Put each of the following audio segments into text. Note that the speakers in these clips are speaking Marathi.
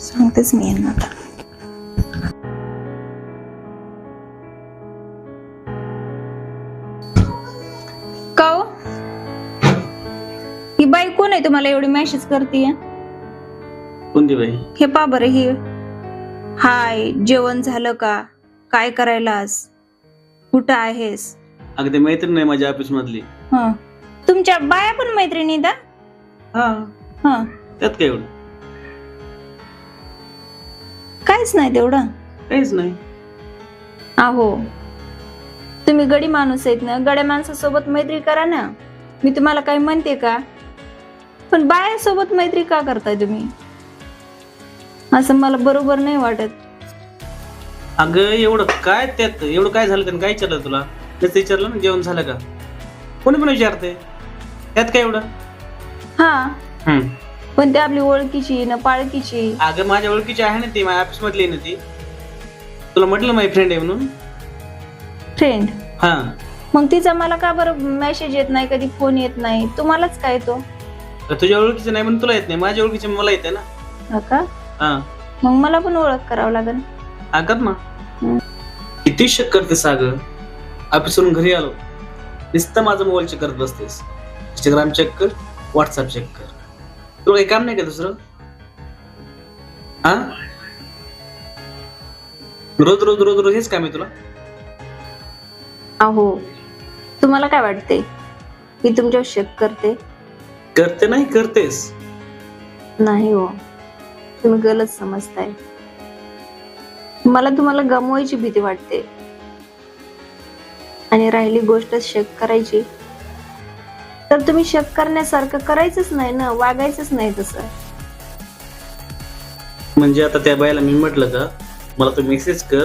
सांगतेच मी यांना आता. का हो? ही बाई कोण आहे तुम्हाला एवढी मेसेज करते कोणती बाई? हे पा बरं हे हाय जेवण झालं का? काय करायलास? कुठं आहेस? अगं ते मैत्रीण नाही माझ्या ऑफिस मधली. हं. तुमच्या बाया पण मैत्रिणी दा हा. हं. त्यात काय एवढं? काहीच नाही तेवढं. काहीच नाही. अहो तुम्ही गडी माणूस आहेत ना गड्या माणसासोबत मैत्री करा ना. मी तुम्हाला काही म्हणते का? पण बायासोबत मैत्री का करताय तुम्ही? असं मला बरोबर नाही वाटत. अगं एवढं काय त्यात? एवढं काय झालं त्यानं काय विचारलं तुला? तेच विचारलं ना जेवण झालं का? कोणी पण विचारते त्यात काय एवढं? हा. हम्म. पण ते आपली ओळखीची ना पाळखीची अगं माझ्या ओळखीची आहे ना ती माझ्या ऑफिस मधली आहे ना ती. तुला म्हटलं माझी फ्रेंड आहे म्हणून? फ्रेंड हा. मग तिचा मला का बरं मेसेज येत नाही कधी फोन येत नाही? तुम्हालाच काय तो? तुझ्या ओळखीचं नाही म्हणून तुला येत नाही माझ्या ओळखीचे मला येते ना. हा का? हा. मग मला पण ओळख करावं लागेल. अगत ना हम्म. किती शक करते सागर ऑफिसवरून घरी आलो. नुसतं माझं मोबाईल चेक करत बसतेस. इंस्टाग्राम चेक कर व्हॉट्सअप चेक कर. तुला काही काम नाही का दुसरं? हा रोज रोज रोज रोज हेच काम आहे तुला? अहो तुम्हाला काय वाटते? मी तुमच्यावर शक करते? करते नाही करतेस. नाही हो. तुम्ही गलत समजताय. मला तुम्हाला गमवायची भीती वाटते. आणि राहिली गोष्ट शक करायची तर तुम्ही शक करण्यासारखं करायचंच नाही ना वागायचंच नाही तसं. म्हणजे आता त्या बायला मी म्हटलं का मला तू मेसेज कर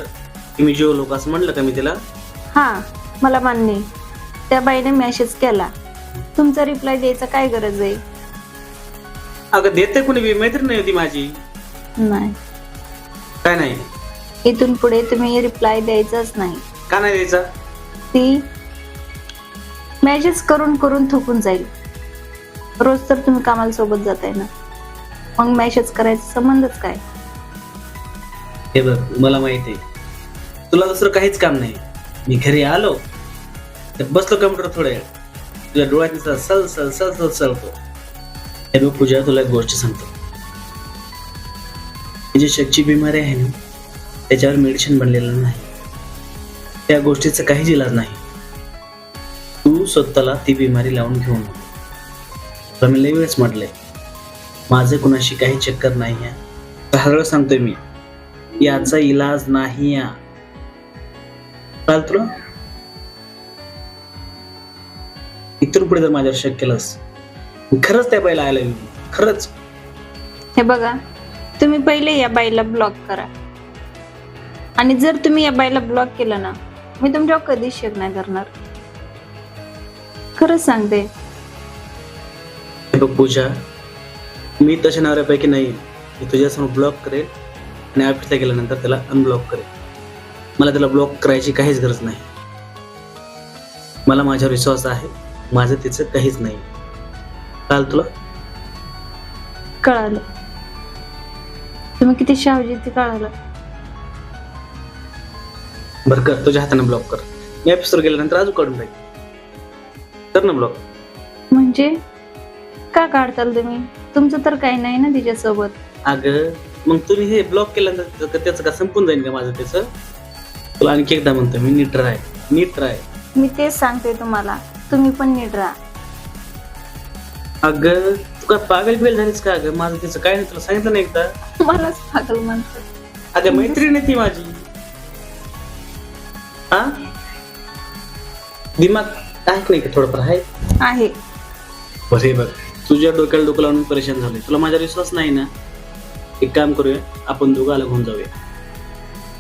की मी जेवलो का असं म्हटलं का मी तिला? हा मला मान्य आहे. त्या बाईने मेसेज केला. तुमचा रिप्लाय द्यायचा काय गरज आहे? अगं देते कोणी बी मैत्रीण नाही होती माझी. नाही. काय नाही? इथून पुढे तुम्ही रिप्लाय द्यायचाच नाही. का नाही द्यायचा? ती मॅचेस करून करून थकून जाईल. रोज तर तुम्ही कामाला सोबत जाताय ना. मग मॅचेस करायचा संबंधच काय? हे बघ मला माहिती आहे तुला दुसरं काहीच काम नाही. मी घरी आलो तर बसलो कम्प्युटर थोड्या वेळ. तुझ्या डोळ्यात नुसता सल सल सल सल चलतो हे बघ पूजा तुला एक गोष्ट सांगतो. जी शकची बिमारी आहे ना त्याच्यावर मेडिसिन बनलेलं नाही. त्या गोष्टीचा काहीच इलाज नाही. तू स्वतःला ती बिमारी लावून घेऊ नको मी लई वेळेस म्हटले माझं कुणाशी काही चक्कर नाही आहे सगळं सांगतोय मी याचा इलाज नाही या चाल तुला इतर पुढे जर माझ्यावर शक केलंस खरंच त्या बाईला आयला खरंच. हे बघा तुम्ही पहिले या बाईला ब्लॉक करा. आणि जर तुम्ही या बाईला ब्लॉक केलं ना मी तुमच्यावर कधीच शेक नाही करणार खरंच सांगते. हे बघ पूजा मी तशा नवऱ्यापैकी नाही. मी तुझ्यासमोर ब्लॉक करेल आणि ऑफिसला गेल्यानंतर त्याला अनब्लॉक करेल. मला त्याला ब्लॉक करायची काहीच गरज नाही. मला माझ्यावर विश्वास आहे माझं तिचं काहीच नाही. चाल तुला? कळालं. तुम्ही किती शावजी ते कळालं. बरं कर तुझ्या हाताने ब्लॉक कर. मी ऑफिसवर गेल्यानंतर अजून काढून टाक कर ना ब्लॉक म्हणजे? का काढताल तुम्ही? तुमचं तर काही नाही ना तिच्यासोबत. अगं मग तुम्ही हे ब्लॉक केल्यानंतर त्याचं- त्याचं का संपून जाईल का माझं त्याचं? तुला आणखी एकदा म्हणतो मी नीट राय नीट राय मी तेच सांगते तुम्हाला तुम्ही पण नीट राहा. अगं तू काय पागल बिल झालीस का अगं? माझं त्याचं काय नाही तुला सांगितलं नाही एकदा. मलाच पागल म्हणतात अगं मैत्रीण आहे ती माझी. हा दिमाग आहे का नाही का थोडंफार? आहे? आहे. बरे बघ. तुझ्या डोक्याला डोकं लावून परेशान झालोय. तुला माझा विश्वास नाही ना? एक काम करूया आपण दोघं अलग होऊन जाऊया.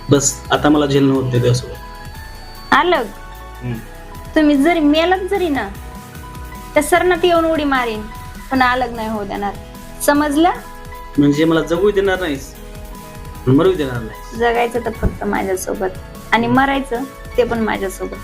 बस आता मला झेल नव्हते त्यासोबत अलग तुम्ही जरी मेलत जरी ना त्या सरनात येऊन उडी मारीन पण अलग नाही होऊ देणार. समजलं? म्हणजे मला जगू देणार नाहीस मरू देणार नाही जगायचं तर फक्त माझ्यासोबत. आणि मरायचं ते पण माझ्यासोबत.